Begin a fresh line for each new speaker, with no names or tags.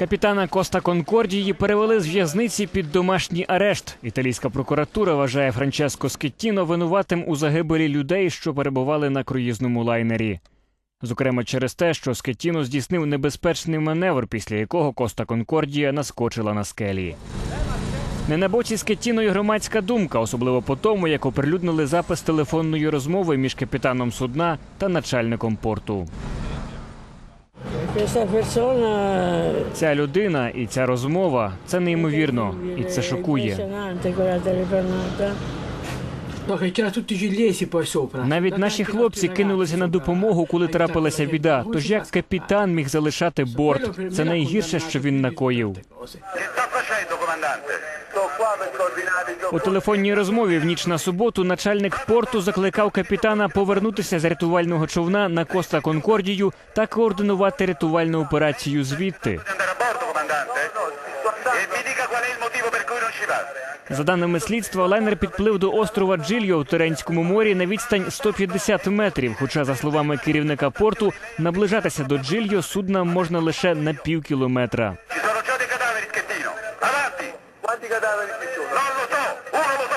Капітана Коста Конкордії перевели з в'язниці під домашній арешт. Італійська прокуратура вважає Франческо Скеттіно винуватим у загибелі людей, що перебували на круїзному лайнері. Зокрема, через те, що Скеттіно здійснив небезпечний маневр, після якого Коста Конкордія наскочила на скелі. Не на боці Скеттіно і громадська думка, особливо по тому, як оприлюднили запис телефонної розмови між капітаном судна та начальником порту. Ця людина і ця розмова це неймовірно, і це шокує. Навіть наші хлопці кинулися на допомогу, коли трапилася біда. Тож як капітан міг залишати борт? Це найгірше, що він накоїв. У телефонній розмові в ніч на суботу начальник порту закликав капітана повернутися з рятувального човна на Коста Конкордію та координувати рятувальну операцію звідти.
va.
За даними слідства, лайнер підплив до острова Джильо в Теренському морі на відстань 150 метрів. Хоча, за словами керівника порту, наближатися до Джильо судна можна лише на пів кілометра.
dare di più. Non lo so, uno lo